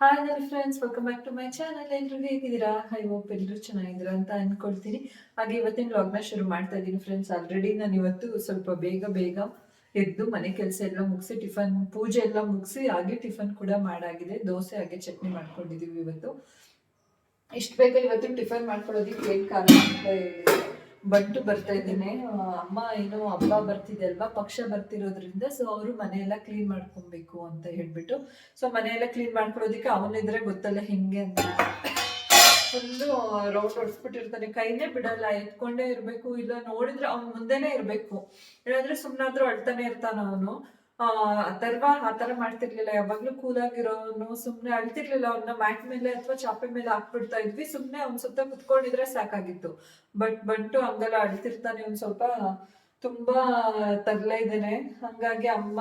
Hi hello friends welcome back to my channel ಎಲ್ರು ಹೇಗಿದ್ದೀರಾ? I hope ಎಲ್ಲರೂ ಚೆನ್ನಾಗಿದ್ದೀರಾ ಅಂತ ಅನ್ಕೊಳ್ತೀನಿ. ಹಾಗೆ ಇವತ್ತಿನ ವ್ಲಾಗ್ನ ಶುರು ಮಾಡ್ತಾ ಇದ್ದೀನಿ ಫ್ರೆಂಡ್ಸ್ ಆಲ್ರೆಡಿ ನಾನು ಇವತ್ತು ಸ್ವಲ್ಪ ಬೇಗ ಬೇಗ ಎದ್ದು ಮನೆ ಕೆಲಸ ಎಲ್ಲ ಮುಗಿಸಿ, ಟಿಫನ್, ಪೂಜೆ ಎಲ್ಲ ಮುಗಿಸಿ, ಹಾಗೆ ಟಿಫನ್ ಕೂಡ ಮಾಡಾಗಿದೆ. ದೋಸೆ, ಹಾಗೆ ಚಟ್ನಿ ಮಾಡ್ಕೊಂಡಿದ್ದೀವಿ ಇವತ್ತು. ಇಷ್ಟು ಬೇಗ ಇವತ್ತು ಟಿಫನ್ ಮಾಡ್ಕೊಳ್ಳೋದಕ್ಕೆ ಏನು ಕಾರಣ ಅಂತ ಬಂಟು ಬರ್ತಾ ಇದ್ದಾನೆ. ಅಮ್ಮ ಏನೋ ಹಬ್ಬ ಬರ್ತಿದೆ ಅಲ್ವಾ? ಪಕ್ಷ ಬರ್ತಿರೋದ್ರಿಂದ ಸೊ ಅವರು ಮನೆಯೆಲ್ಲ ಕ್ಲೀನ್ ಮಾಡ್ಕೊಬೇಕು ಅಂತ ಹೇಳ್ಬಿಟ್ಟು. ಸೊ ಮನೆಯೆಲ್ಲ ಕ್ಲೀನ್ ಮಾಡ್ಕೊಳೋದಿಕ್ಕೆ ಅವನಿದ್ರೆ ಗೊತ್ತಲ್ಲ ಹೆಂಗೆ ಅಂತ. ಫುಲ್ಲು ರೌಂಡ್ ಹೊಡ್ಸ್ಬಿಟ್ಟಿರ್ತಾನೆ. ಕೈನೇ ಬಿಡಲ್ಲ, ಎತ್ಕೊಂಡೇ ಇರ್ಬೇಕು. ಇಲ್ಲ ನೋಡಿದ್ರೆ ಅವ್ನ ಮುಂದೆನೇ ಇರ್ಬೇಕು. ಇಲ್ಲಾಂದ್ರೆ ಸುಮ್ನಾದ್ರೂ ಅಳ್ತಾನೆ ಇರ್ತಾನ ಅವನು. ಅಥರ್ವ ಆ ಥರ ಮಾಡ್ತಿರ್ಲಿಲ್ಲ. ಯಾವಾಗ್ಲೂ ಕೂಲಾಗಿರೋನು ಸುಮ್ನೆ ಅಳ್ತಿರ್ಲಿಲ್ಲ. ಅವ್ನ ಮ್ಯಾಟ್ ಮೇಲೆ ಅಥವಾ ಚಾಪೆ ಮೇಲೆ ಹಾಕ್ಬಿಡ್ತಾ ಇದ್ವಿ. ಸುಮ್ನೆ ಅವ್ನ ಸುತ್ತ ಕುತ್ಕೊಂಡಿದ್ರೆ ಸಾಕಾಗಿತ್ತು. ಬಟ್ ಬಂಟು ಹಂಗೆಲ್ಲ ಅಳ್ತಿರ್ತಾನೆ ಒಂದ್ ಸ್ವಲ್ಪ ತುಂಬಾ ತರಲೆ ಇದ್ದೇನೆ. ಹಂಗಾಗಿ ಅಮ್ಮ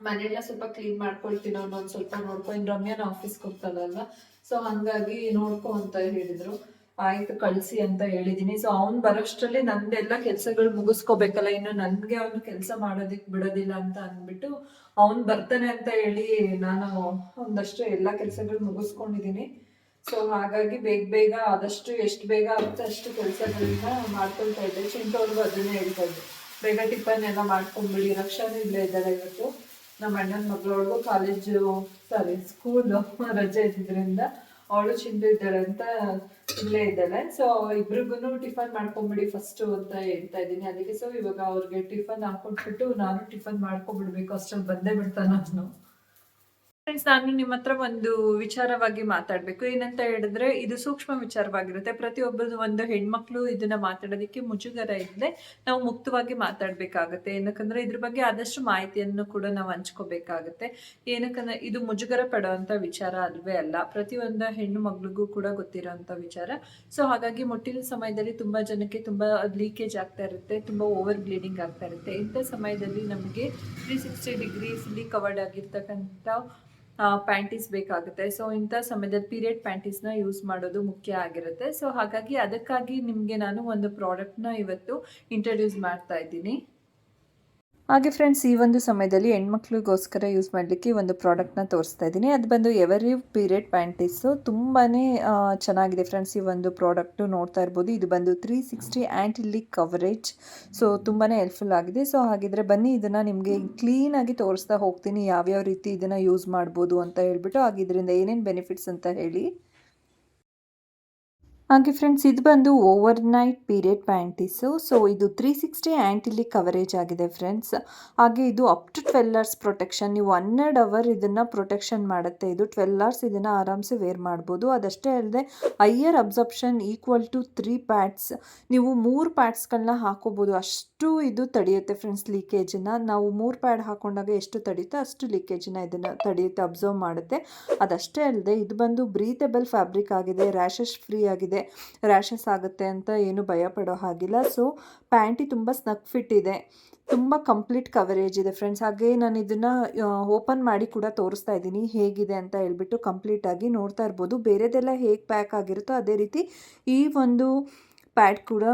ಮನೆಯೆಲ್ಲ ಸ್ವಲ್ಪ ಕ್ಲೀನ್ ಮಾಡ್ಕೊಳ್ತೀನಿ. ಅವ್ನು ಒಂದ್ ಸ್ವಲ್ಪ ನೋಡ್ಕೊ. ಇನ್ ರಮ್ಯಾನ ಆಫೀಸ್ಗೆ ಹೋಗ್ತಾನಲ್ಲ ಸೊ ಹಂಗಾಗಿ ನೋಡ್ಕೊ ಅಂತ ಹೇಳಿದ್ರು. ಆಯ್ತು, ಕಳ್ಸಿ ಅಂತ ಹೇಳಿದೀನಿ. ಸೊ ಅವ್ನ್ ಬರೋಷ್ಟ್ರಲ್ಲಿ ನಂದೆಲ್ಲ ಕೆಲ್ಸಗಳು ಮುಗಿಸ್ಕೋಬೇಕಲ್ಲ, ಇನ್ನು ನನ್ಗೆ ಅವ್ನು ಕೆಲಸ ಮಾಡೋದಿಕ್ ಬಿಡೋದಿಲ್ಲ ಅಂತ ಅಂದ್ಬಿಟ್ಟು ಅವ್ನ್ ಬರ್ತಾನೆ ಅಂತ ಹೇಳಿ ನಾನು ಒಂದಷ್ಟು ಎಲ್ಲ ಕೆಲಸಗಳು ಮುಗಿಸ್ಕೊಂಡಿದೀನಿ. ಸೊ ಹಾಗಾಗಿ ಬೇಗ ಬೇಗ ಆದಷ್ಟು ಎಷ್ಟು ಬೇಗ ಆಗುತ್ತೆ ಅಷ್ಟು ಕೆಲಸಗಳನ್ನ ಮಾಡ್ಕೊಳ್ತಾ ಇದ್ದೆ. ಚಿಂತವ್ರಿಗೂ ಅದನ್ನೇ ಹೇಳ್ತಾ ಇದ್ದೆ. ಬೇಗ ಟಿಫನ್ ಎಲ್ಲ ಮಾಡ್ಕೊಂಡ್ಬಿಡಿ, ರಕ್ಷಾನು ಇಲ್ಲೇ ಇದ್ದಾರೆ ಇವತ್ತು. ನಮ್ಮ ಅಣ್ಣನ ಮಗಳವ್ರಿಗೂ ಕಾಲೇಜು ಸಾರಿ ಸ್ಕೂಲು ರಜೆ ಇದ್ದಿದ್ರಿಂದ ಅವಳು ಚಿಂದು ಇದ್ದಾಳೆ ಅಂತ ಇಲ್ಲೇ ಇದ್ದಾಳೆ. ಸೊ ಇಬ್ರಿಗೂ ಟಿಫನ್ ಮಾಡ್ಕೊಂಬಿಡಿ ಫಸ್ಟ್ ಅಂತ ಹೇಳ್ತಾ ಇದ್ದೀನಿ. ಅದಕ್ಕೆ ಸೊ ಇವಾಗ ಅವ್ರಿಗೆ ಟಿಫನ್ ಹಾಕೊಂಡ್ಬಿಟ್ಟು ನಾನು ಟಿಫನ್ ಮಾಡ್ಕೊಂಡ್ಬಿಡ್ಬೇಕು ಅಷ್ಟ್ರಲ್ಲಿ ಬಂದೇ ಬಿಡ್ತಾನ ನಾನು ಫ್ರೆಂಡ್ಸ್ ನಾನು ನಿಮ್ಮ ಹತ್ರ ಒಂದು ವಿಚಾರವಾಗಿ ಮಾತಾಡಬೇಕು. ಏನಂತ ಹೇಳಿದ್ರೆ, ಇದು ಸೂಕ್ಷ್ಮ ವಿಚಾರವಾಗಿರುತ್ತೆ. ಪ್ರತಿಯೊಬ್ಬರು ಒಂದು ಹೆಣ್ಮಕ್ಳು ಇದನ್ನ ಮಾತಾಡೋದಕ್ಕೆ ಮುಜುಗರ ಇದ್ರೆ ನಾವು ಮುಕ್ತವಾಗಿ ಮಾತಾಡಬೇಕಾಗುತ್ತೆ. ಏನಕ್ಕಂದ್ರೆ, ಇದ್ರ ಬಗ್ಗೆ ಆದಷ್ಟು ಮಾಹಿತಿಯನ್ನು ಕೂಡ ನಾವು ಹಂಚ್ಕೋಬೇಕಾಗುತ್ತೆ. ಏನಕ್ಕಂದ್ರೆ, ಇದು ಮುಜುಗರ ಪಡೋವಂಥ ವಿಚಾರ ಅಲ್ವೇ ಅಲ್ಲ. ಪ್ರತಿಯೊಂದು ಹೆಣ್ಣು ಮಗಳಿಗೂ ಕೂಡ ಗೊತ್ತಿರೋಂಥ ವಿಚಾರ. ಸೊ, ಹಾಗಾಗಿ ಮುಟ್ಟಿನ ಸಮಯದಲ್ಲಿ ತುಂಬ ಜನಕ್ಕೆ ತುಂಬ ಲೀಕೇಜ್ ಆಗ್ತಾ ಇರುತ್ತೆ. ತುಂಬ ಓವರ್ ಬ್ಲೀಡಿಂಗ್ ಆಗ್ತಾ ಇರುತ್ತೆ. ಇಂಥ ಸಮಯದಲ್ಲಿ ನಮಗೆ ತ್ರೀ ಸಿಕ್ಸ್ಟಿ ಡಿಗ್ರೀಸ್ಲಿ ಕವರ್ಡ್ ಆಗಿರ್ತಕ್ಕಂಥ ಪ್ಯಾಂಟೀಸ್ ಬೇಕಾಗುತ್ತೆ. ಸೊ ಇಂಥ ಸಮಯದಲ್ಲಿ ಪೀರಿಯಡ್ ಪ್ಯಾಂಟೀಸ್ನ ಯೂಸ್ ಮಾಡೋದು ಮುಖ್ಯ ಆಗಿರುತ್ತೆ. ಸೊ ಹಾಗಾಗಿ ಅದಕ್ಕಾಗಿ ನಿಮಗೆ ನಾನು ಒಂದು ಪ್ರಾಡಕ್ಟ್ನ ಇವತ್ತು ಇಂಟ್ರಡ್ಯೂಸ್ ಮಾಡ್ತಾ ಇದ್ದೀನಿ. ಹಾಗೆ ಫ್ರೆಂಡ್ಸ್ ಈ ಒಂದು ಸಮಯದಲ್ಲಿ ಹೆಣ್ಮಕ್ಳಿಗೋಸ್ಕರ ಯೂಸ್ ಮಾಡಲಿಕ್ಕೆ ಒಂದು ಪ್ರಾಡಕ್ಟ್ನ ತೋರಿಸ್ತಾ ಇದ್ದೀನಿ. ಅದು ಬಂದು ಎವರಿ ಪೀರಿಯಡ್ ಪ್ಯಾಂಟೀಸು ತುಂಬಾ ಚೆನ್ನಾಗಿದೆ ಫ್ರೆಂಡ್ಸ್ ಈ ಒಂದು ಪ್ರಾಡಕ್ಟು ನೋಡ್ತಾ ಇರ್ಬೋದು. ಇದು ಬಂದು three sixty anti leak coverage so ತುಂಬಾ ಹೆಲ್ಪ್ಫುಲ್ ಆಗಿದೆ. ಸೊ ಹಾಗಿದ್ರೆ ಬನ್ನಿ, ಇದನ್ನು ನಿಮಗೆ ಕ್ಲೀನಾಗಿ ತೋರಿಸ್ತಾ ಹೋಗ್ತೀನಿ. ಯಾವ್ಯಾವ ರೀತಿ ಇದನ್ನು ಯೂಸ್ ಮಾಡ್ಬೋದು ಅಂತ ಹೇಳ್ಬಿಟ್ಟು ಹಾಗೆ ಇದರಿಂದ ಏನೇನು ಬೆನಿಫಿಟ್ಸ್ ಅಂತ ಹೇಳಿ. ಹಾಗೆ ಫ್ರೆಂಡ್ಸ್ ಇದು ಬಂದು overnight period panties so ಇದು ತ್ರೀ ಸಿಕ್ಸ್ಟಿ ಆ್ಯಂಟಿಲಿ ಕವರೇಜ್ ಆಗಿದೆ ಫ್ರೆಂಡ್ಸ್ ಹಾಗೆ ಇದು up to twelve hours protection ನೀವು ಹನ್ನೆರಡು ಅವರ್ ಇದನ್ನು ಪ್ರೊಟೆಕ್ಷನ್ ಮಾಡುತ್ತೆ. ಇದು ಟ್ವೆಲ್ ಅವರ್ಸ್ ಇದನ್ನು ಆರಾಮ್ಸೆ ವೇರ್ ಮಾಡ್ಬೋದು. ಅದಷ್ಟೇ ಅಲ್ಲದೆ higher absorption equal to three pads ನೀವು ಮೂರು ಪ್ಯಾಡ್ಸ್ಗಳನ್ನ ಹಾಕೋಬೋದು. ಅಷ್ಟು ಇದು ತಡೆಯುತ್ತೆ ಫ್ರೆಂಡ್ಸ್ ಲೀಕೇಜನ್ನು ನಾವು ಮೂರು ಪ್ಯಾಡ್ ಹಾಕೊಂಡಾಗ ಎಷ್ಟು ತಡೆಯುತ್ತೋ ಅಷ್ಟು ಲೀಕೇಜನ್ನು ಇದನ್ನು ತಡೆಯುತ್ತೆ ಅಬ್ಸರ್ವ್ ಮಾಡುತ್ತೆ. ಅದಷ್ಟೇ ಅಲ್ಲದೆ ಇದು ಬಂದು ಬ್ರೀತೆಬಲ್ ಫ್ಯಾಬ್ರಿಕ್ ಆಗಿದೆ ರ್ಯಾಶಸ್ ಫ್ರೀ ಆಗಿದೆ. ರ್ಯಾಷಸ್ ಆಗುತ್ತೆ ಅಂತ ಏನು ಭಯ ಪಡೋ ಹಾಗಿಲ್ಲ. ಸೊ ಪ್ಯಾಂಟಿ ತುಂಬ ಸ್ನಕ್ ಫಿಟ್ ಇದೆ. ತುಂಬ ಕಂಪ್ಲೀಟ್ ಕವರೇಜ್ ಇದೆ ಫ್ರೆಂಡ್ಸ್. ಹಾಗೆ ನಾನು ಇದನ್ನು ಓಪನ್ ಮಾಡಿ ಕೂಡ ತೋರಿಸ್ತಾ ಇದ್ದೀನಿ. ಹೇಗಿದೆ ಅಂತ ಹೇಳ್ಬಿಟ್ಟು ಕಂಪ್ಲೀಟಾಗಿ ನೋಡ್ತಾ ಇರ್ಬೋದು. ಬೇರೆದೆಲ್ಲ ಹೇಗೆ ಪ್ಯಾಕ್ ಆಗಿರುತ್ತೋ ಅದೇ ರೀತಿ ಈ ಒಂದು ಪ್ಯಾಡ್ ಕೂಡ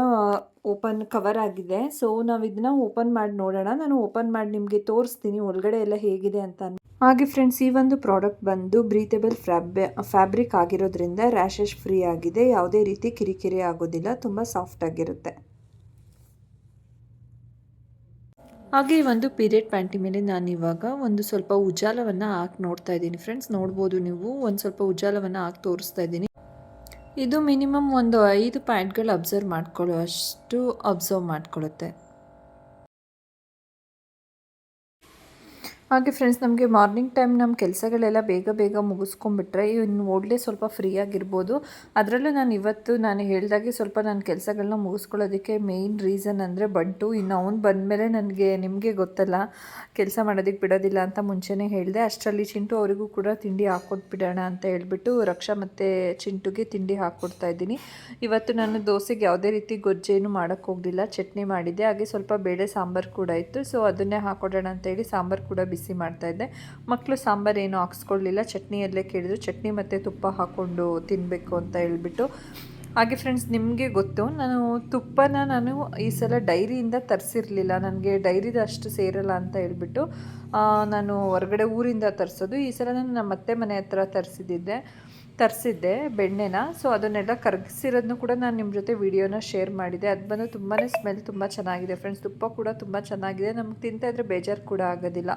ಓಪನ್ ಕವರ್ ಆಗಿದೆ. ಸೊ ನಾವು ಇದನ್ನ ಓಪನ್ ಮಾಡಿ ನೋಡೋಣ. ನಾನು ಓಪನ್ ಮಾಡಿ ನಿಮಗೆ ತೋರಿಸ್ತೀನಿ. ಒಳಗಡೆ ಎಲ್ಲ ಹೇಗಿದೆ ಅಂತ ಹಾಗೆ ಫ್ರೆಂಡ್ಸ್ ಈ ಒಂದು ಪ್ರಾಡಕ್ಟ್ ಬಂದು ಬ್ರೀತೇಬಲ್ ಫ್ಯಾಬ್ ಫ್ಯಾಬ್ರಿಕ್ ಆಗಿರೋದ್ರಿಂದ ರ್ಯಾಷಸ್ ಫ್ರೀ ಆಗಿದೆ. ಯಾವುದೇ ರೀತಿ ಕಿರಿಕಿರಿ ಆಗೋದಿಲ್ಲ. ತುಂಬ ಸಾಫ್ಟ್ ಆಗಿರುತ್ತೆ. ಹಾಗೆ ಈ ಒಂದು ಪೀರಿಯಡ್ ಪ್ಯಾಂಟಿ ಮೇಲೆ ನಾನು ಇವಾಗ ಒಂದು ಸ್ವಲ್ಪ ಉಜಾಲವನ್ನು ಹಾಕಿ ನೋಡ್ತಾ ಇದ್ದೀನಿ. ಫ್ರೆಂಡ್ಸ್ ನೋಡ್ಬೋದು ನೀವು. ಒಂದು ಸ್ವಲ್ಪ ಉಜಾಲವನ್ನು ಹಾಕಿ ತೋರಿಸ್ತಾ ಇದ್ದೀನಿ. ಇದು ಮಿನಿಮಮ್ ಒಂದು ಐದು ಪ್ಯಾಂಟ್ಗಳು ಅಬ್ಸರ್ವ್ ಮಾಡ್ಕೊಳ್ಳೋ ಅಷ್ಟು ಅಬ್ಸರ್ವ್ ಮಾಡ್ಕೊಳ್ಳುತ್ತೆ. ಹಾಗೆ ಫ್ರೆಂಡ್ಸ್ ನಮಗೆ ಮಾರ್ನಿಂಗ್ ಟೈಮ್ ನಮ್ಮ ಕೆಲಸಗಳೆಲ್ಲ ಬೇಗ ಬೇಗ ಮುಗಿಸ್ಕೊಂಡ್ಬಿಟ್ರೆ ಇನ್ನು ಓಡಲೇ ಸ್ವಲ್ಪ ಫ್ರೀ ಆಗಿರ್ಬೋದು. ಅದರಲ್ಲೂ ನಾನು ಇವತ್ತು ನಾನು ಹೇಳಿದಾಗೆ ಸ್ವಲ್ಪ ನನ್ನ ಕೆಲಸಗಳನ್ನ ಮುಗಿಸ್ಕೊಳ್ಳೋದಕ್ಕೆ ಮೇಯ್ನ್ ರೀಸನ್ ಅಂದರೆ ಬಂಟು. ಇನ್ನು ಅವ್ನು ಬಂದಮೇಲೆ ನನಗೆ, ನಿಮಗೆ ಗೊತ್ತಲ್ಲ, ಕೆಲಸ ಮಾಡೋದಕ್ಕೆ ಬಿಡೋದಿಲ್ಲ ಅಂತ ಮುಂಚೆನೇ ಹೇಳಿದೆ. ಅಷ್ಟರಲ್ಲಿ ಚಿಂಟು ಅವರಿಗೂ ಕೂಡ ತಿಂಡಿ ಹಾಕ್ಕೊಟ್ಬಿಡೋಣ ಅಂತ ಹೇಳಿಬಿಟ್ಟು ರಕ್ಷಾ ಮತ್ತು ಚಿಂಟುಗೆ ತಿಂಡಿ ಹಾಕ್ಕೊಡ್ತಾ ಇದ್ದೀನಿ. ಇವತ್ತು ನಾನು ದೋಸೆಗೆ ಯಾವುದೇ ರೀತಿ ಗೊಜ್ಜೇನು ಮಾಡೋಕ್ಕೆ ಹೋಗಲಿಲ್ಲ. ಚಟ್ನಿ ಮಾಡಿದ್ದೆ. ಹಾಗೆ ಸ್ವಲ್ಪ ಬೇಳೆ ಸಾಂಬಾರು ಕೂಡ ಇತ್ತು. ಸೊ ಅದನ್ನೇ ಹಾಕ್ಕೊಡೋಣ ಅಂತ ಹೇಳಿ ಸಾಂಬಾರು ಕೂಡ ಬಿಸಿ ಮಾಡ್ತಾಯಿದ್ದೆ ಮಕ್ಕಳು ಸಾಂಬಾರು ಏನು ಹಾಕ್ಸ್ಕೊಳ್ಳಿಲ್ಲ. ಚಟ್ನಿಯಲ್ಲೇ ಕೇಳಿದ್ರು. ಚಟ್ನಿ ಮತ್ತು ತುಪ್ಪ ಹಾಕ್ಕೊಂಡು ತಿನ್ನಬೇಕು ಅಂತ ಹೇಳ್ಬಿಟ್ಟು. ಹಾಗೆ ಫ್ರೆಂಡ್ಸ್ ನಿಮಗೆ ಗೊತ್ತು, ನಾನು ತುಪ್ಪನ ನಾನು ಈ ಸಲ ಡೈರಿಯಿಂದ ತರಿಸಿರಲಿಲ್ಲ. ನನಗೆ ಡೈರಿದ ಅಷ್ಟು ಸೇರಲ್ಲ ಅಂತ ಹೇಳ್ಬಿಟ್ಟು ನಾನು ಹೊರಗಡೆ ಊರಿಂದ ತರಿಸೋದು. ಈ ಸಲ ನಾನು ನಮ್ಮ ಅತ್ತೆ ಮನೆ ಹತ್ರ ತರಿಸಿದ್ದೆ ತರಿಸಿದ್ದೆ ಬೆಣ್ಣೆನ. ಸೊ ಅದನ್ನೆಲ್ಲ ಕರಗಿಸಿರೋದನ್ನು ಕೂಡ ನಾನು ನಿಮ್ಮ ಜೊತೆ ವೀಡಿಯೋನ ಶೇರ್ ಮಾಡಿದೆ. ಅದು ಬಂದು ತುಂಬಾ ಸ್ಮೆಲ್ ತುಂಬ ಚೆನ್ನಾಗಿದೆ ಫ್ರೆಂಡ್ಸ್ ತುಪ್ಪ ಕೂಡ ತುಂಬ ಚೆನ್ನಾಗಿದೆ. ನಮ್ಗೆ ತಿಂತಾ ಇದ್ರೆ ಬೇಜಾರು ಕೂಡ ಆಗೋದಿಲ್ಲ.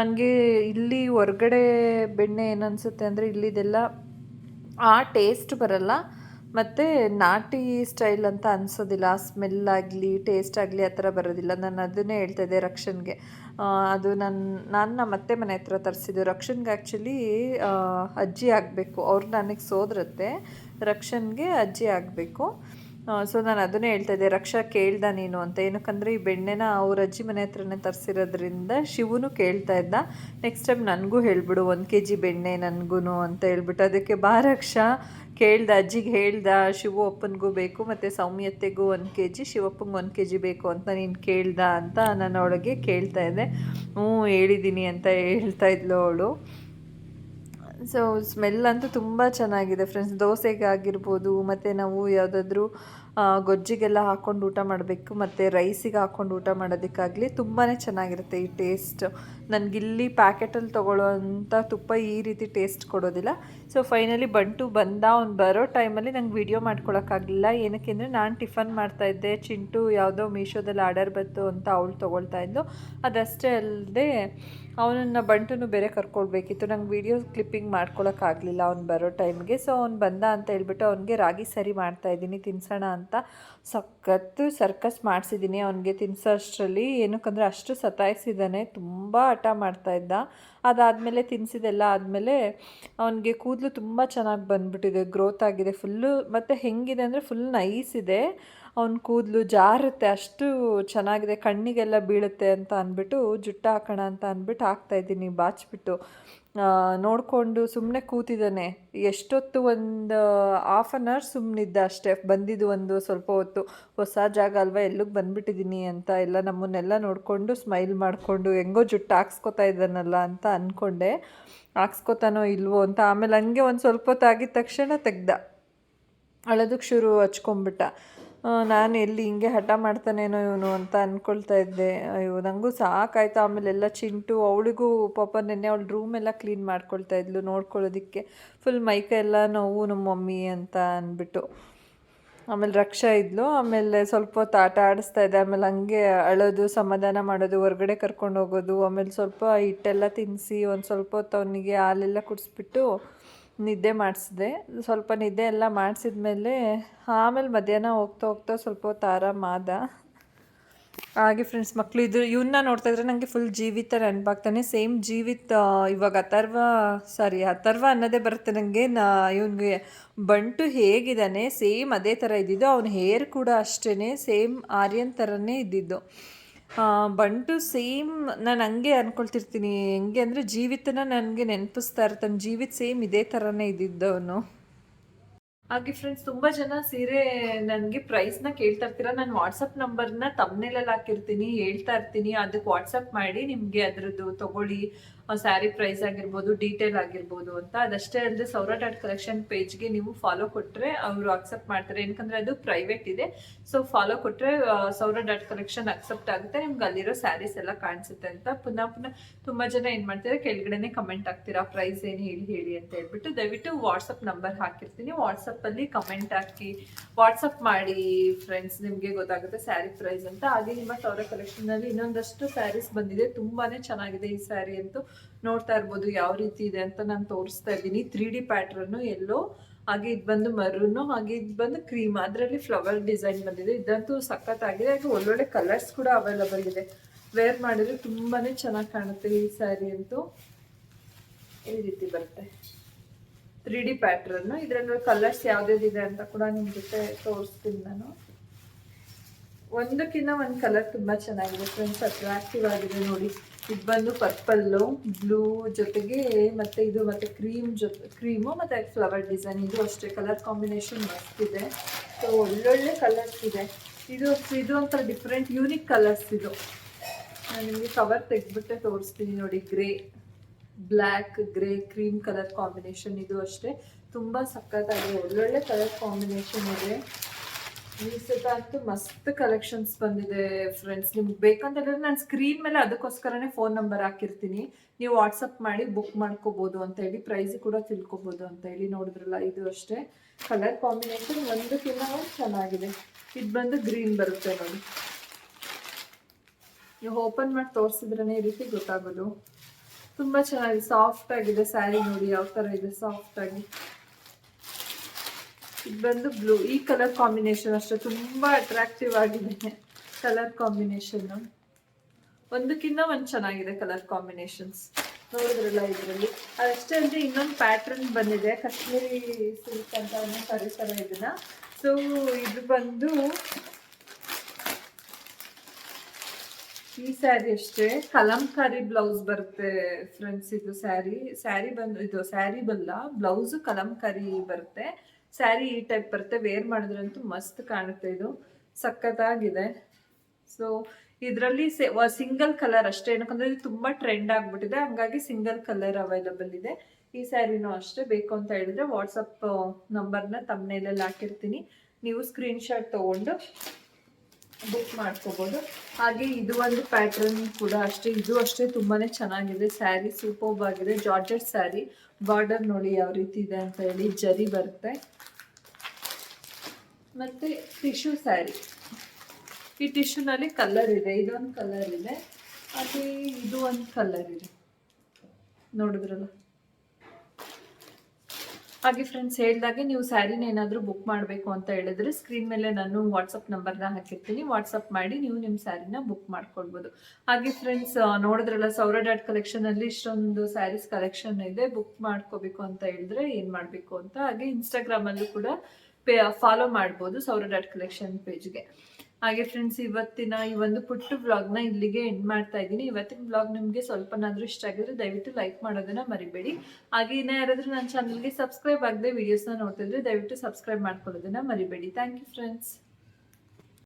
ನನಗೆ ಇಲ್ಲಿ ಹೊರಗಡೆ ಬೆಣ್ಣೆ ಏನನ್ಸುತ್ತೆ ಅಂದರೆ ಇಲ್ಲಿದೆಲ್ಲ ಆ ಟೇಸ್ಟ್ ಬರಲ್ಲ. ಮತ್ತು ನಾಟಿ ಸ್ಟೈಲ್ ಅಂತ ಅನಿಸೋದಿಲ್ಲ. ಸ್ಮೆಲ್ ಆಗಲಿ ಟೇಸ್ಟ್ ಆಗಲಿ ಆ ಥರ ಬರೋದಿಲ್ಲ. ನಾನು ಅದನ್ನೇ ಹೇಳ್ತಾ ಇದ್ದೆ ರಕ್ಷನ್ಗೆ. ಅದು ನನ್ನ ನಾನು ನಮ್ಮ ಅತ್ತೆ ಮನೆ ಹತ್ರ ತರಿಸಿದ್ದು. ರಕ್ಷನ್ಗೆ ಆ್ಯಕ್ಚುಲಿ ಅಜ್ಜಿ ಆಗಬೇಕು. ಅವ್ರು ನನಗೆ ಸೋದರತ್ತೆ. ರಕ್ಷನ್ಗೆ ಅಜ್ಜಿ ಆಗಬೇಕು. ಸೊ ನಾನು ಅದನ್ನೇ ಹೇಳ್ತಾ ಇದ್ದೆ, ರಕ್ಷಾ ಕೇಳ್ದ ನೀನು ಅಂತ. ಏನಕ್ಕಂದರೆ, ಈ ಬೆಣ್ಣೆನ ಅವ್ರ ಅಜ್ಜಿ ಮನೆ ಹತ್ರನೇ ತರಿಸಿರೋದ್ರಿಂದ ಶಿವನು ಕೇಳ್ತಾ ಇದ್ದ. ನೆಕ್ಸ್ಟ್ ಟೈಮ್ ನನಗೂ ಹೇಳ್ಬಿಡು, ಒಂದು ಕೆ ಜಿ ಬೆಣ್ಣೆ ನನಗೂ ಅಂತ ಹೇಳ್ಬಿಟ್ಟು. ಅದಕ್ಕೆ, ಬಾ ರಕ್ಷಾ, ಕೇಳ್ದ, ಅಜ್ಜಿಗೆ ಹೇಳ್ದ, ಶಿವು ಅಪ್ಪನಿಗೂ ಬೇಕು, ಮತ್ತು ಸೌಮ್ಯತೆಗೂ ಒಂದು ಕೆ ಜಿ ಶಿವಪ್ಪಂಗೆ ಒಂದು ಕೆ ಜಿ ಬೇಕು ಅಂತ ನೀನು ಕೇಳ್ದ ಅಂತ ನಾನು ಅವಳಿಗೆ ಕೇಳ್ತಾ ಇದ್ದೆ. ಹ್ಞೂ ಹೇಳಿದ್ದೀನಿ ಅಂತ ಹೇಳ್ತಾ ಇದ್ಲು ಅವಳು. ಸೊ ಸ್ಮೆಲ್ ಅಂತೂ ತುಂಬ ಚೆನ್ನಾಗಿದೆ ಫ್ರೆಂಡ್ಸ್ ದೋಸೆಗಾಗಿರ್ಬೋದು ಮತ್ತು ನಾವು ಯಾವುದಾದ್ರೂ ಗೊಜ್ಜಿಗೆಲ್ಲ ಹಾಕ್ಕೊಂಡು ಊಟ ಮಾಡಬೇಕು, ಮತ್ತು ರೈಸಿಗೆ ಹಾಕ್ಕೊಂಡು ಊಟ ಮಾಡೋದಕ್ಕಾಗಲಿ ತುಂಬಾ ಚೆನ್ನಾಗಿರುತ್ತೆ ಈ ಟೇಸ್ಟ್ ನನಗಿಲ್ಲಿ ಪ್ಯಾಕೆಟಲ್ಲಿ ತೊಗೊಳ್ಳೋವಂಥ ತುಪ್ಪ ಈ ರೀತಿ ಟೇಸ್ಟ್ ಕೊಡೋದಿಲ್ಲ. ಸೊ ಫೈನಲಿ ಬಂಟು ಬಂದ ಅವ್ನು ಬರೋ ಟೈಮಲ್ಲಿ ನಂಗೆ ವೀಡಿಯೋ ಮಾಡ್ಕೊಳಕ್ಕಾಗಲಿಲ್ಲ. ಏನಕ್ಕೆ ಅಂದರೆ ನಾನು ಟಿಫನ್ ಮಾಡ್ತಾಯಿದ್ದೆ ಚಿಂಟು ಯಾವುದೋ ಮೀಶೋದಲ್ಲಿ ಆರ್ಡರ್ ಬಂತು ಅಂತ ಅವಳು ತೊಗೊಳ್ತಾ ಇದ್ದು ಅದಷ್ಟೇ ಅಲ್ಲದೆ ಅವನನ್ನು ಬಂಟುನು ಬೇರೆ ಕರ್ಕೊಳ್ಬೇಕಿತ್ತು. ನಂಗೆ ವೀಡಿಯೋ ಕ್ಲಿಪ್ಪಿಂಗ್ ಮಾಡ್ಕೊಳಕ್ಕಾಗಲಿಲ್ಲ ಅವ್ನು ಬರೋ ಟೈಮ್ಗೆ ಸೊ ಅವ್ನು ಬಂದ ಅಂತ ಹೇಳ್ಬಿಟ್ಟು ಅವನಿಗೆ ರಾಗಿ ಸರಿ ಮಾಡ್ತಾ ಇದ್ದೀನಿ, ತಿನ್ಸೋಣ ಅಂತ ಸಖತ್ತು ಸರ್ಕಸ್ ಮಾಡಿಸಿದ್ದೀನಿ. ಅವನಿಗೆ ತಿನ್ಸೋ ಅಷ್ಟರಲ್ಲಿ. ಏನಕ್ಕಂದರೆ ಅಷ್ಟು ಸತಾಯಿಸಿದ್ದಾನೆ. ತುಂಬ ಹಠ ಮಾಡ್ತಾ ಇದ್ದ. ಅದಾದಮೇಲೆ ತಿನ್ನಿಸಿದೆಲ್ಲ ಆದಮೇಲೆ ಅವನಿಗೆ ಕೂದಲು ತುಂಬ ಚೆನ್ನಾಗಿ ಬಂದುಬಿಟ್ಟಿದೆ. ಗ್ರೋತ್ ಆಗಿದೆ. ಫುಲ್ಲು ಮತ್ತು ಹೆಂಗಿದೆ ಅಂದರೆ ಫುಲ್ ನೈಸ್ ಇದೆ. ಅವನ ಕೂದಲು ಜಾರುತ್ತೆ. ಅಷ್ಟು ಚೆನ್ನಾಗಿದೆ. ಕಣ್ಣಿಗೆಲ್ಲ ಬೀಳುತ್ತೆ ಅಂತ ಅಂದ್ಬಿಟ್ಟು ಜುಟ್ಟ ಹಾಕೋಣ ಅಂತ ಅಂದ್ಬಿಟ್ಟು ಹಾಕ್ತಾಯಿದ್ದೀನಿ ಬಾಚ್ಬಿಟ್ಟು. ನೋಡಿಕೊಂಡು ಸುಮ್ಮನೆ ಕೂತಿದ್ದಾನೆ. ಎಷ್ಟೊತ್ತು ಒಂದು ಹಾಫ್ ಆನ್ ಅವರ್ ಸುಮ್ಮನಿದ್ದ ಅಷ್ಟೇ. ಬಂದಿದ್ದು ಒಂದು ಸ್ವಲ್ಪ ಹೊತ್ತು. ಹೊಸ ಜಾಗ ಅಲ್ವಾ, ಎಲ್ಲಿಗೆ ಬಂದ್ಬಿಟ್ಟಿದ್ದೀನಿ ಅಂತ ಎಲ್ಲ ನಮ್ಮನ್ನೆಲ್ಲ ನೋಡಿಕೊಂಡು ಸ್ಮೈಲ್ ಮಾಡಿಕೊಂಡು ಹೆಂಗೋ ಜುಟ್ಟು ಹಾಕ್ಸ್ಕೊತಾ ಇದ್ದಾನಲ್ಲ ಅಂತ ಅಂದ್ಕೊಂಡೆ ಹಾಕ್ಸ್ಕೊತಾನೋ ಇಲ್ವೋ ಅಂತ. ಆಮೇಲೆ ಹಂಗೆ ಒಂದು ಸ್ವಲ್ಪ ಹೊತ್ತು ಆಗಿದ ತಕ್ಷಣ ತೆಗ್ದ. ಅಳೋದಕ್ಕೆ ಶುರು ಹಚ್ಕೊಂಬಿಟ್ಟ ನಾನು ಎಲ್ಲಿ ಹಿಂಗೆ ಹಠ ಮಾಡ್ತಾನೇನೋ ಇವನು ಅಂತ ಅಂದ್ಕೊಳ್ತಾ ಇದ್ದೆ. ಅಯ್ಯೋ ನನಗೂ ಸಾಕಾಯ್ತು. ಆಮೇಲೆ ಎಲ್ಲ ಚಿಂಟು, ಅವಳಿಗೂ ಪಾಪ ನೆನ್ನೆ ಅವಳು ರೂಮ್ ಎಲ್ಲ ಕ್ಲೀನ್ ಮಾಡ್ಕೊಳ್ತಾ ಇದ್ಲು ನೋಡ್ಕೊಳ್ಳೋದಕ್ಕೆ. ಫುಲ್ ಮೈಕ ಎಲ್ಲ ನೋವು ನಮ್ಮ ಮಮ್ಮಿ ಅಂತ ಅಂದ್ಬಿಟ್ಟು ಆಮೇಲೆ ರಕ್ಷಾ ಇದ್ಲು. ಆಮೇಲೆ ಸ್ವಲ್ಪ ಹೊತ್ತು ಆಟ ಆಡಿಸ್ತಾ ಇದ್ದೆ. ಆಮೇಲೆ ಹಂಗೆ ಅಳೋದು, ಸಮಾಧಾನ ಮಾಡೋದು, ಹೊರಗಡೆ ಕರ್ಕೊಂಡು ಹೋಗೋದು. ಆಮೇಲೆ ಸ್ವಲ್ಪ ಹಿಟ್ಟೆಲ್ಲ ತಿನ್ನಿಸಿ ಒಂದು ಸ್ವಲ್ಪ ಹೊತ್ತು ಅವನಿಗೆ ಹಾಲೆಲ್ಲ ಕುಡಿಸ್ಬಿಟ್ಟು ನಿದ್ದೆ ಮಾಡಿಸಿದೆ. ಸ್ವಲ್ಪ ನಿದ್ದೆ ಎಲ್ಲ ಮಾಡಿಸಿದ್ಮೇಲೆ ಆಮೇಲೆ ಮಧ್ಯಾಹ್ನ ಹೋಗ್ತಾ ಹೋಗ್ತಾ ಸ್ವಲ್ಪ ಹೊತ್ತು ಆರಾಮಾದ ಹಾಗೆ ಫ್ರೆಂಡ್ಸ್ ಮಕ್ಕಳು ಇದ್ರು ಇವನ್ನ ನೋಡ್ತಾ ಇದ್ರೆ ನನಗೆ ಫುಲ್ ಜೀವಿತ ನೆನಪಾಗ್ತಾನೆ. ಸೇಮ್ ಜೀವಿತ ಇವಾಗ ಅಥರ್ವ ಸಾರಿ ಅಥರ್ವ ಅನ್ನೋದೇ ಬರುತ್ತೆ ನನಗೆ ನಾ, ಇವನಿಗೆ ಬಂಟು ಹೇಗಿದ್ದಾನೆ ಸೇಮ್ ಅದೇ ಥರ ಇದ್ದಿದ್ದು, ಅವನ ಹೇರ್ ಕೂಡ ಅಷ್ಟೇ ಸೇಮ್ ಆರ್ಯನ್ ಥರನೇ ಇದ್ದಿದ್ದು. ಬಂಟು ಸೇಮ್ ನಾನು ಹಂಗೆ ಅನ್ಕೊಳ್ತಿರ್ತೀನಿ. ಹೆಂಗೆ ಅಂದರೆ ಜೀವಿತನ ನನಗೆ ನೆನಪಿಸ್ತಾ ಇರ್ತಾನೆ ಜೀವಿತ ಸೇಮ್ ಇದೇ ಥರನೇ ಇದ್ದಿದ್ದವನು ಹಾಗೆ ಫ್ರೆಂಡ್ಸ್ ತುಂಬಾ ಜನ ಸೀರೆ ನನಗೆ ಪ್ರೈಸ್ನ ಕೇಳ್ತಾ ಇರ್ತೀರಾ? ನಾನು ವಾಟ್ಸಪ್ ನಂಬರ್ನ ತಮ್ಮನೇಲಲ್ಲಿ ಹಾಕಿರ್ತೀನಿ, ಹೇಳ್ತಾ ಇರ್ತೀನಿ. ಅದಕ್ಕೆ ವಾಟ್ಸಪ್ ಮಾಡಿ ನಿಮಗೆ ಅದರದ್ದು ತಗೊಳ್ಳಿ. ಸ್ಯಾರಿ ಪ್ರೈಸ್ ಆಗಿರ್ಬೋದು ಡೀಟೇಲ್ ಆಗಿರ್ಬೋದು ಅಂತ. ಅದಷ್ಟೇ ಅಲ್ಲದೆ ಸೌರ ಆರ್ಟ್ ಕಲೆಕ್ಷನ್ ಪೇಜ್ಗೆ ನೀವು ಫಾಲೋ ಕೊಟ್ಟರೆ ಅವರು ಅಕ್ಸೆಪ್ಟ್ ಮಾಡ್ತಾರೆ. ಏನಕಂದ್ರೆ ಅದು ಪ್ರೈವೇಟ್ ಇದೆ. ಸೊ ಫಾಲೋ ಕೊಟ್ಟರೆ ಸೌರ ಡಾಟ್ ಕಲೆಕ್ಷನ್ ಅಕ್ಸೆಪ್ಟ್ ಆಗುತ್ತೆ. ನಿಮ್ಗೆ ಅಲ್ಲಿರೋ ಸ್ಯಾರೀಸ್ ಎಲ್ಲ ಕಾಣಿಸುತ್ತೆ ಅಂತ. ಪುನಃ ಪುನಃ ತುಂಬ ಜನ ಏನು ಮಾಡ್ತಾರೆ, ಕೆಳಗಡೆನೆ ಕಮೆಂಟ್ ಹಾಕ್ತೀರಾ ಪ್ರೈಸ್ ಏನು ಹೇಳಿ ಹೇಳಿ ಅಂತ ಹೇಳ್ಬಿಟ್ಟು ದಯವಿಟ್ಟು ವಾಟ್ಸಪ್ ನಂಬರ್ ಹಾಕಿರ್ತೀನಿ. ವಾಟ್ಸಪ್ಪಲ್ಲಿ ಕಮೆಂಟ್ ಹಾಕಿ ವಾಟ್ಸಪ್ ಮಾಡಿ ಫ್ರೆಂಡ್ಸ್ ನಿಮಗೆ ಗೊತ್ತಾಗುತ್ತೆ ಸ್ಯಾರಿ ಪ್ರೈಸ್ ಅಂತ. ಹಾಗೆ ನಿಮ್ಮ ಸೌರ ಕಲೆಕ್ಷನ್ನಲ್ಲಿ ಇನ್ನೊಂದಷ್ಟು ಸ್ಯಾರೀಸ್ ಬಂದಿದೆ. ತುಂಬಾ ಚೆನ್ನಾಗಿದೆ ಈ ಸ್ಯಾರಿ ಅಂತೂ. ನೋಡ್ತಾ ಇರ್ಬೋದು ಯಾವ ರೀತಿ ಇದೆ ಅಂತ ನಾನು ತೋರಿಸ್ತಾ ಇದ್ದೀನಿ. ತ್ರೀ ಡಿ ಪ್ಯಾಟ್ರನ್ನು ಎಲ್ಲೋ, ಹಾಗೆ ಇದು ಬಂದು ಮರೂನು, ಹಾಗೆ ಇದು ಬಂದು ಕ್ರೀಮ್ ಅದರಲ್ಲಿ ಫ್ಲವರ್ ಡಿಸೈನ್ ಬಂದಿದೆ. ಇದಂತೂ ಸಖತ್ತಾಗಿದೆ. ಹಾಗೆ ಒಳ್ಳೊಳ್ಳೆ ಕಲರ್ಸ್ ಕೂಡ ಅವೈಲಬಲ್ ಇದೆ. ವೇರ್ ಮಾಡಿದ್ರೆ ತುಂಬಾನೇ ಚೆನ್ನಾಗಿ ಕಾಣುತ್ತೆ ಈ ಸ್ಯಾರಿ ಅಂತೂ. ಈ ರೀತಿ ಬರುತ್ತೆ. ತ್ರೀ ಡಿ ಪ್ಯಾಟ್ರನ್ನು ಇದರಲ್ಲಿ ಕಲರ್ಸ್ ಯಾವ್ದ್ಯಾವ್ದಿದೆ ಅಂತ ಕೂಡ ನಿಮ್ಮ ಜೊತೆ ತೋರಿಸ್ತೀನಿ ನಾನು. ಒಂದಕ್ಕಿಂತ ಒಂದು ಕಲರ್ ತುಂಬಾ ಚೆನ್ನಾಗಿದೆ. ಫ್ರೆಂಡ್ಸ್ ಅಟ್ರಾಕ್ಟಿವ್ ಆಗಿದೆ ನೋಡಿ. ಇದು ಬಂದು ಪರ್ಪಲ್ಲು, ಬ್ಲೂ ಜೊತೆಗೆ ಮತ್ತೆ ಇದು ಮತ್ತೆ ಕ್ರೀಮ್ ಜೊತೆ, ಕ್ರೀಮು ಮತ್ತೆ ಫ್ಲವರ್ ಡಿಸೈನ್. ಇದು ಅಷ್ಟೇ ಕಲರ್ ಕಾಂಬಿನೇಷನ್ ಮಸ್ತ್ ಇದೆ ಸೊ ಒಳ್ಳೊಳ್ಳೆ ಕಲರ್ಸ್ ಇದೆ. ಇದು ಇದು ಒಂಥರ ಡಿಫ್ರೆಂಟ್ ಯೂನಿಕ್ ಕಲರ್ಸ್ ಇದು. ನಾನು ನಿಮಗೆ ಕವರ್ ತೆಗೆದ್ಬಿಟ್ಟೆ ತೋರಿಸ್ತೀನಿ ನೋಡಿ. Grey black grey cream colour combination ಇದು ಅಷ್ಟೇ. ತುಂಬ ಸಖತ್ತಾಗಿದೆ. ಒಳ್ಳೊಳ್ಳೆ ಕಲರ್ ಕಾಂಬಿನೇಷನ್ ಇದೆ. ಈ ಅಂತೂ ಮಸ್ತ್ ಕಲೆಕ್ಷನ್ಸ್ ಬಂದಿದೆ ಫ್ರೆಂಡ್ಸ್ ನಿಮ್ಗೆ ಬೇಕಂತ ಹೇಳಿದ್ರೆ ನಾನು ಸ್ಕ್ರೀನ್ ಮೇಲೆ ಅದಕ್ಕೋಸ್ಕರನೇ ಫೋನ್ ನಂಬರ್ ಹಾಕಿರ್ತೀನಿ. ನೀವು ವಾಟ್ಸಪ್ ಮಾಡಿ ಬುಕ್ ಮಾಡ್ಕೋಬಹುದು ಅಂತ ಹೇಳಿ ಪ್ರೈಸ್ ಕೂಡ ತಿಳ್ಕೊಬಹುದು ಅಂತ ಹೇಳಿ ನೋಡಿದ್ರಲ್ಲ ಇದು ಅಷ್ಟೇ. ಕಲರ್ ಕಾಂಬಿನೇಷನ್ ಒಂದಕ್ಕಿಂತ ಒಂದು ಚೆನ್ನಾಗಿದೆ. ಇದು ಬಂದು ಗ್ರೀನ್ ಬರುತ್ತೆ ನೋಡಿ. ನೀವು ಓಪನ್ ಮಾಡಿ ತೋರಿಸಿದ್ರೇ ಈ ರೀತಿ ಗೊತ್ತಾಗೋದು. ತುಂಬಾ ಚೆನ್ನಾಗಿದೆ ಸಾಫ್ಟ್ ಆಗಿದೆ ಸ್ಯಾರಿ ನೋಡಿ ಯಾವ ತರ ಇದೆ ಸಾಫ್ಟ್ ಆಗಿ. ಇದು ಬಂದು ಬ್ಲೂ ಈ ಕಲರ್ ಕಾಂಬಿನೇಷನ್ ಅಷ್ಟೇ, ತುಂಬಾ ಅಟ್ರಾಕ್ಟಿವ್ ಆಗಿದೆ. ಕಲರ್ ಕಾಂಬಿನೇಷನ್ ಒಂದಕ್ಕಿಂತ ಒಂದು ಚೆನ್ನಾಗಿದೆ ಕಲರ್ ಕಾಂಬಿನೇಷನ್ಸ್ ನೋಡಿದ್ರಲ್ಲ ಇದರಲ್ಲಿ. ಅದಷ್ಟೇ ಅಂದ್ರೆ ಇನ್ನೊಂದು ಪ್ಯಾಟ್ರನ್ ಬಂದಿದೆ. ಕಾಶ್ಮೀರಿ ಸಿಲ್ಕ್ ಅಂತ ಕರೀತಾರೆ ಇದನ್ನ. ಸೊ ಇದು ಬಂದು ಈ ಸ್ಯಾರಿ ಅಷ್ಟೇ. ಕಲಂಕಾರಿ ಬ್ಲೌಸ್ ಬರುತ್ತೆ ಫ್ರೆಂಡ್ಸ್ ಇದು ಸ್ಯಾರಿ ಸ್ಯಾರಿ ಬಂದು, ಇದು ಸ್ಯಾರಿ ಬಲ್ಲ ಬ್ಲೌಸ್ ಕಲಂಕಾರಿ ಬರುತ್ತೆ. ಸ್ಯಾರಿ ಈ ಟೈಪ್ ಬರುತ್ತೆ. ವೇರ್ ಮಾಡಿದ್ರಂತೂ ಮಸ್ತ್ ಕಾಣುತ್ತೆ ಇದು. ಸಖತ್ತಾಗಿದೆ. ಸೊ ಇದರಲ್ಲಿ ಸಿಂಗಲ್ ಕಲರ್ ಅಷ್ಟೇ. ಏನಕ್ಕಂದ್ರೆ ಇದು ತುಂಬಾ ಟ್ರೆಂಡ್ ಆಗ್ಬಿಟ್ಟಿದೆ. ಹಂಗಾಗಿ ಸಿಂಗಲ್ ಕಲರ್ ಅವೈಲಬಲ್ ಇದೆ. ಈ ಸ್ಯಾರಿನೂ ಅಷ್ಟೇ. ಬೇಕು ಅಂತ ಹೇಳಿದ್ರೆ ವಾಟ್ಸಪ್ ನಂಬರ್ನ ತಮ್ಮನೇಲೆಲ್ಲ ಹಾಕಿರ್ತೀನಿ. ನೀವು ಸ್ಕ್ರೀನ್ ಶಾಟ್ ತಗೊಂಡು ಬುಕ್ ಮಾಡ್ಕೋಬೋದು. ಹಾಗೆ ಇದು ಒಂದು ಪ್ಯಾಟರ್ನ್ ಕೂಡ ಅಷ್ಟೇ. ಇದು ಅಷ್ಟೇ ತುಂಬಾನೇ ಚೆನ್ನಾಗಿದೆ. ಸ್ಯಾರಿ ಸೂಪರ್ಬ್ ಆಗಿದೆ. ಜಾರ್ಜೆಟ್ ಸ್ಯಾರಿ. ಬಾರ್ಡರ್ ನೋಡಿ ಯಾವ ರೀತಿ ಇದೆ ಅಂತ ಹೇಳಿ ಜರಿ ಬರುತ್ತೆ. ಮತ್ತೆ ಟಿಶ್ಯೂ ಸ್ಯಾರಿ. ಈ ಟಿಶ್ಯೂನಲ್ಲಿ ಕಲರ್ ಇದೆ, ಇದೊಂದು ಕಲರ್ ಇದೆ, ಅದೇ ಇದು ಒಂದು ಕಲರ್ ಇದೆ. ನೋಡಿದ್ರಲ್ಲ? ಹಾಗೆ ಫ್ರೆಂಡ್ಸ್ ಹೇಳಿದಾಗೆ ನೀವು ಸ್ಯಾರಿನ ಏನಾದರೂ ಬುಕ್ ಮಾಡಬೇಕು ಅಂತ ಹೇಳಿದ್ರೆ ಸ್ಕ್ರೀನ್ ಮೇಲೆ ನಾನು ವಾಟ್ಸಪ್ ನಂಬರ್ನ ಹಾಕಿರ್ತೀನಿ. ವಾಟ್ಸಪ್ ಮಾಡಿ ನೀವು ನಿಮ್ಮ ಸ್ಯಾರಿನ ಬುಕ್ ಮಾಡ್ಕೊಳ್ಬೋದು. ಹಾಗೆ ಫ್ರೆಂಡ್ಸ್ ನೋಡಿದ್ರಲ್ಲ ಸೌರ ಡಾಟ್ ಕಲೆಕ್ಷನಲ್ಲಿ ಇಷ್ಟೊಂದು ಸ್ಯಾರೀಸ್ ಕಲೆಕ್ಷನ್ ಇದೆ. ಬುಕ್ ಮಾಡ್ಕೋಬೇಕು ಅಂತ ಹೇಳಿದ್ರೆ ಏನು ಮಾಡಬೇಕು ಅಂತ ಹಾಗೆ ಇನ್ಸ್ಟಾಗ್ರಾಮಲ್ಲೂ ಕೂಡ ಪೇ ಫಾಲೋ ಮಾಡ್ಬೋದು ಸೌರ ಡಾಟ್ ಕಲೆಕ್ಷನ್ ಪೇಜ್ಗೆ ಹಾಗೆ ಫ್ರೆಂಡ್ಸ್ ಇವತ್ತಿನ ಈ ಒಂದು ಪುಟ್ಟ ವ್ಲಾಗ್ನ ಇಲ್ಲಿಗೆ ಎಂಡ್ ಮಾಡ್ತಾ ಇದ್ದೀನಿ. ಇವತ್ತಿನ ವ್ಲಾಗ್ ನಿಮಗೆ ಸ್ವಲ್ಪನಾದರೂ ಇಷ್ಟ ಆಗಿದ್ರೆ ದಯವಿಟ್ಟು ಲೈಕ್ ಮಾಡೋದನ್ನ ಮರಿಬೇಡಿ. ಹಾಗೆ ಇನ್ನ ಯಾರಾದ್ರೂ ನನ್ನ ಚಾನಲ್ಗೆ ಸಬ್ಸ್ಕ್ರೈಬ್ ಆಗದೆ ವೀಡಿಯೋಸ್ನ ನೋಡ್ತಿದ್ರೆ ದಯವಿಟ್ಟು ಸಬ್ಸ್ಕ್ರೈಬ್ ಮಾಡ್ಕೊಳ್ಳೋದನ್ನ ಮರಿಬೇಡಿ. Thank you friends